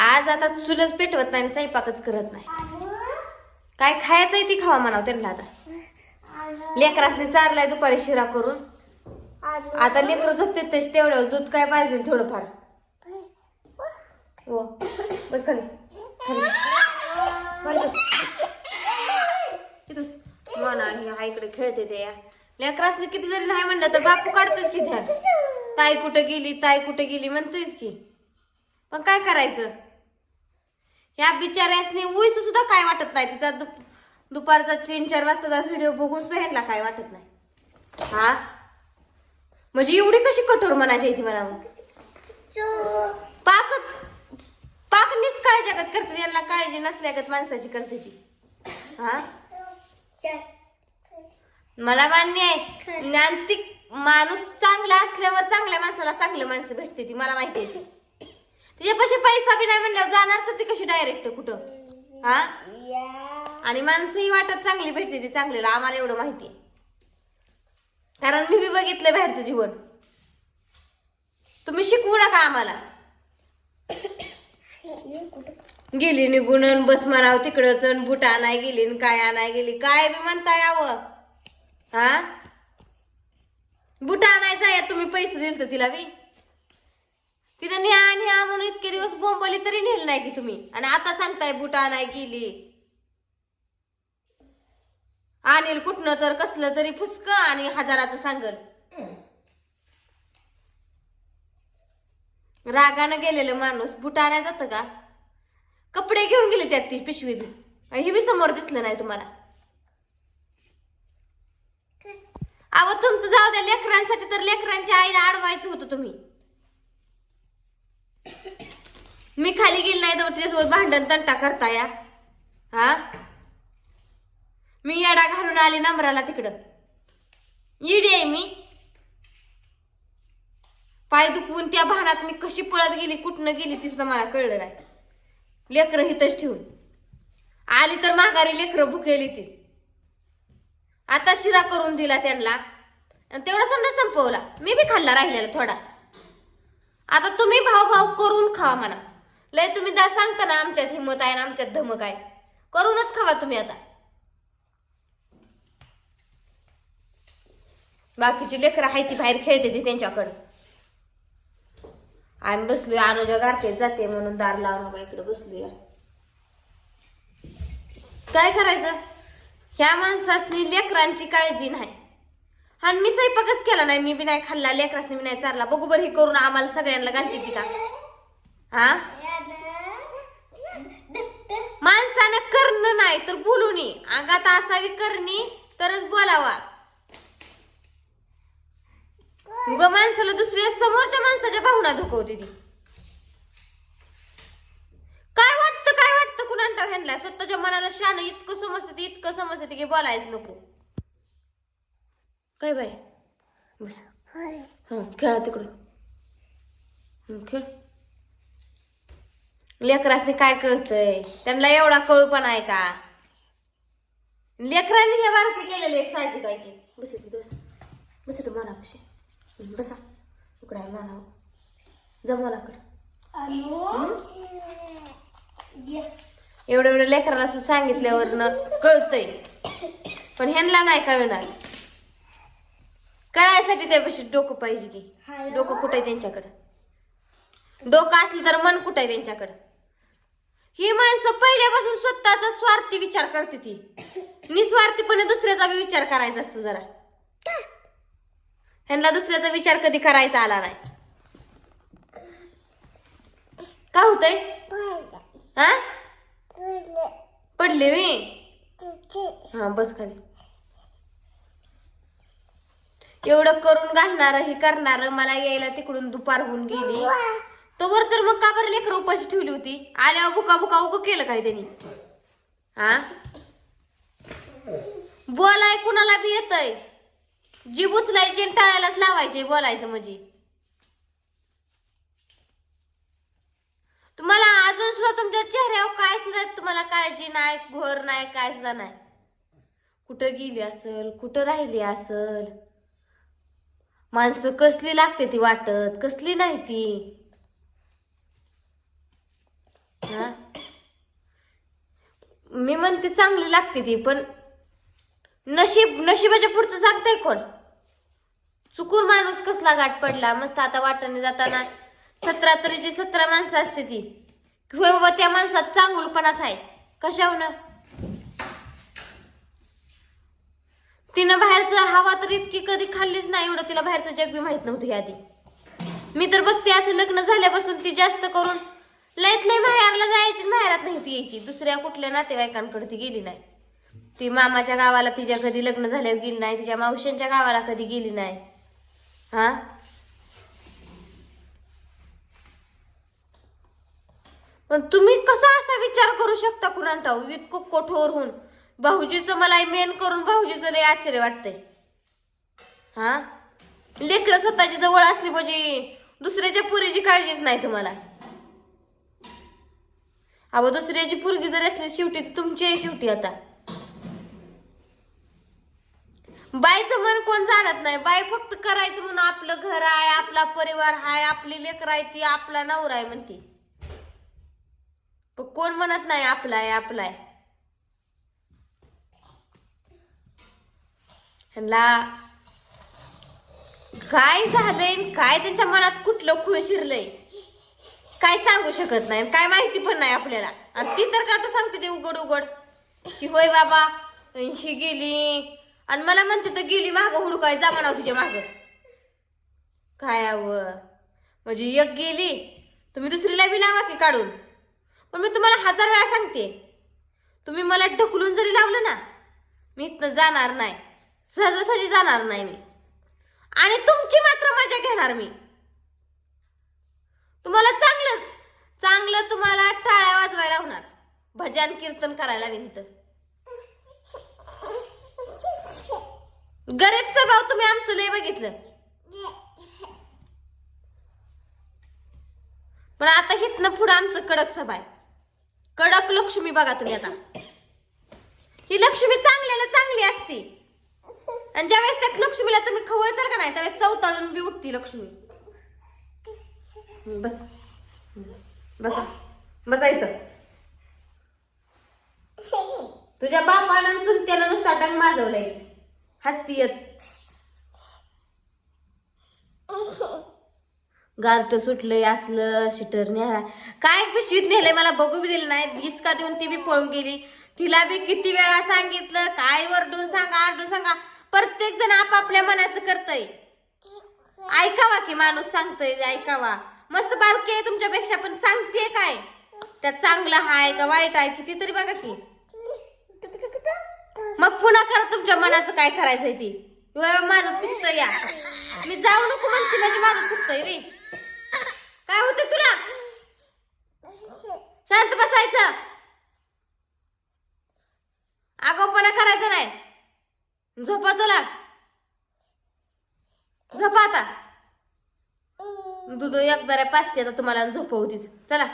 आज आता चुलच पेटवत नाही आणि स्वयंपाकच करत नाही. काय खायचंय ती खावा म्हणाव त्यांना आता. लेकरासने चारलाय दुपारी शिरा करून. आता लेकरं झोपते तेच तेवढं दूध काय पाहिजे थोडंफार. हो बस खाली. म्हणा इकडे खेळते ते. या लेकरासने किती जरी नाही म्हणलं तर बापू काढतेच की ध्यान. ताई कुठं गेली ताई कुठं गेली म्हणतोयच की. पण काय करायचं? ह्या बिचाऱ्यासनी उईस सुद्धा काय वाटत नाही. तिचा दुप- दुपारचा तीन चार वाजताचा व्हिडिओ बघून सुद्धा काय वाटत नाही. हा? म्हणजे एवढी कशी कठोर म्हणायची इथे म्हणावं पाकच पाक निष्काळ जगत करते यांना काळजी नसल्यागत माणसाची करते ती. हा? मला मान्य आहे ज्ञानतिक माणूस चांगला असल्यावर चांगल्या माणसाला चांगलं माणसं भेटते ती मला माहिती आहे ती. तिच्यापाशी पैसा बी नाही म्हणल्यावर जाणार तर ती कशी डायरेक्ट कुठं? हा? आणि माणसंही वाटत चांगली भेटते ती चांगलेला आम्हाला एवढं माहिती आहे. कारण मी बी बघितलं बाहेरचं जीवन. तुम्ही शिकवू नका आम्हाला. गेली निघून बस माराव तिकडच अन बुट आणाय गेली काय आणाय गेली काय बी म्हणता यावं. हा? बुट आणायचा आहे तुम्ही पैसे दिले तिला बी. तिनं न्या न्या म्हणून इतके दिवस बोंबली तरी नेलं नाही की तुम्ही. आणि आता सांगताय बुटा आणाय गेली. आणील कुठनं तर कसलं तरी फुसक आणि हजाराचं सांगल. रागानं गेलेलं माणूस बुट आणाय जातं का? कपडे घेऊन गेले त्यात ती पिशवीत. हे बी समोर दिसलं नाही तुम्हाला. अहो तुमचं जाऊ द्या लेकरांसाठी तर लेकरांच्या आईला अडवायचं होतं तुम्ही. मी खाली गेली नाही तर तिच्यासोबत भांडण तंटा करता या. हा? मी येडा घालून आली नंबराला तिकडं. इडी आहे मी. पाय दुखवून त्या भानात मी कशी पळत गेली कुठनं गेली ती सुद्धा मला कळलं नाही. लेकरं हितच ठेवून. आली तर माघारी लेकरं भुकेली ती. आता शिरा करून दिला त्यांना. आणि तेवढा समजा संपवला. मी बी खाल्ला राहिलेला थोडा. आता तुम्ही भाव भाव करून खावा म्हणा. लय तुम्ही दा सांगता ना आमच्यात हिंमत आहे ना आमच्यात धमक आहे. करूनच खावा तुम्ही आता. बाकीची लेकरं आहे ती बाहेर खेळते ती त्यांच्याकडं. आम्ही बसलोय अनुजा गारखेत जाते म्हणून दार लावून नका इकडे बसलोय. काय करायचं? ह्या माणसासनी लेकरांची काळजी नाही. आणि मी स्वयंपाकच केला नाही मी बी नाही खाल्ला लेकरासनी मी नाही चारला. बघू बरं हे करून आम्हाला सगळ्यांना घालते ती का? हा माणसानं करणं नाही तर बोलू नये अंगात असावी करणी तरच बोलावा. उगा माणसाला दुसऱ्या समोरच्या माणसाच्या भावना धुकवते ती. काय वाटतं काय वाटतं कुणाला ह्यांना? स्वतःच्या मनाला शान इतकं समजतं ते इतकं समजतं की बोलायच नको. काय बाय बस. हं खेळा तिकडं. खेळ. लेकरासनी काय कळतंय? त्यांना एवढा कळूपणा आहे का? लेकरांनी हे बारके केलेले एक साहजिक आहे की. बस ती बस बस तू मला कशी बसा उकडाय मला जा मनाकडे. एवढं एवढं लेकराला असं सांगितल्यावर न कळतंय. पण ह्यांना नाही कळणार कळायसाठी त्यापेक्षा डोकं पाहिजे की. डोकं कुठं आहे त्यांच्याकडं? डोकं असलं तर मन कुठं आहे त्यांच्याकडं? ही माणसं पहिल्यापासून स्वतःचा स्वार्थी विचार करते ती. निस्वार्थीपणे दुसऱ्याचा बी विचार करायचा असतो जरा. ह्यांना दुसऱ्याचा विचार कधी करायचा आला नाही. का होतय? हा? पडले मी? हा बस खाली. एवढं करून घालणार हे करणार मला यायला तिकडून दुपार होऊन गेली. तोवर तर मग का बरं लेकर उपाशी ठेवली होती? आल्यावर बुका बुका उग केलं काय त्यांनी? हा? बोलाय कुणाला बी येतय? जीभ उचलायची टाळायलाच लावायचे बोलायचं म्हणजे. तुम्हाला अजून सुद्धा तुमच्या चेहऱ्यावर काय सुद्धा तुम्हाला काळजी नाही घोर नाही काय सुद्धा नाही. कुठं गेली असल कुठं राहिली असल? माणसं कसली लागते ती वाटत कसली नाही ती? हा? मी म्हणते चांगली लागते ती पण नशीब नशिबाच्या पुढचं सांगताय कोण? चुकून माणूस कसला गाठ पडला? मस्त आता वाटाने जाताना सतरा तरीची सतरा माणसं असते ती. होय बाबा त्या माणसात चांगुलपणाच आहे. कशावनं? तिनं बाहेरचं हवा तर इतकी कधी खाल्लीच नाही एवढं तिला बाहेरचं जग बी माहीत नव्हतं आधी मी तर बघते असं लग्न झाल्यापासून ती जास्त करून लयत लय माहेरला जायची माहेरात नाही ती यायची. दुसऱ्या कुठल्या नातेवाईकांकडे ती गेली नाही. ती मामाच्या गावाला तिच्या कधी लग्न झाल्यावर गेली नाही तिच्या मावश्यांच्या गावाला कधी गेली नाही. हा? पण तुम्ही कसा असा विचार करू शकता कुणाला ठाऊ इतकं कठोर होऊन भाऊजीचं मला मेन करून भाऊजीचं लय आश्चर्य वाटतंय. हा? लेकरं स्वतःची जवळ असली म्हणजे दुसऱ्याच्या पुरीची काळजीच नाही तुम्हाला. अहो दुसऱ्याची पुरगी जरी असली शेवटी ती तुमची आहे शेवटी आता. बाईचं मन कोण जाणत नाही. बाई फक्त करायचं म्हणून आपलं घर आहे आपला परिवार आहे आपली लेकर आहे ती आपला नवरा आहे म्हणते. पण कोण म्हणत नाही आपला आहे आपला आहे. ह्यांना काय झालंय काय त्यांच्या मनात कुठलं खुळ शिरलंय? काय सांगू शकत नाही काय माहिती पण नाही आपल्याला. आणि ती तर का सांगते ते उघड उघड. की होय बाबा ही गेली. आणि मला म्हणते तर गेली माग हुडकाय जा म्हणाव तुझ्या माग. काय अव म्हणजे एक गेली तुम्ही दुसरीला बी लावा की काढून. पण मी तुम्हाला हजार वेळा सांगते तुम्ही मला ढकलून जरी लावलं ना मी इथनं जाणार नाही. सहजासहजी जाणार नाही मी. आणि तुमची मात्र मजा घेणार मी. तुम्हाला तुम्हाला टाळ्या वाजवायला होणार. भजन कीर्तन करायला मी गरीब स्वभाव तुम्ही आमचं लय बघितलं. पण आता हिथनं पुढं आमचं कडक सभा आहे. कडक लक्ष्मी बघा तुम्ही आता. ही लक्ष्मी चांगल्याला चांगली असते. आणि ज्यावेळेस त्या लक्ष्मीला तुम्ही खवळचाल का नाही त्यावेळेस चौताळून बी उठती लक्ष्मी. बस. बसा. बसा इथं. तुझ्या बापानं चुलत्याला नुसता डंग माजवलाय हसतीयच. गारट सुटलंय असलं शिटर न्याला काय पिशवीत नेलंय मला बघू बी दिलं नाही. दिसका देऊन ती बी पळून गेली. तिला बी किती वेळा सांगितलं. काय वरडून सांगा आरडून सांगा. प्रत्येक जण आपापल्या मनाचं करतय. ऐकावा की माणूस सांगतोय ऐकावा. मस्त बारकी आहे तुमच्यापेक्षा पण सांगते काय? त्यात चांगलं हाय का वाईट आहे किती तरी बघा की. मग पुन्हा करा तुमच्या मनाचं काय करायचंय ती? माझं चुकतंय या. मी जाऊ नको म्हणते म्हणजे माझं चुकतंय रे. काय होतं तुला? शांत बसायचं. आगोपणा करायचा नाही. झोपा चला. झोपा आता. दूध एक बऱ्या पाचते आता तुम्हाला झोपवतीच चला.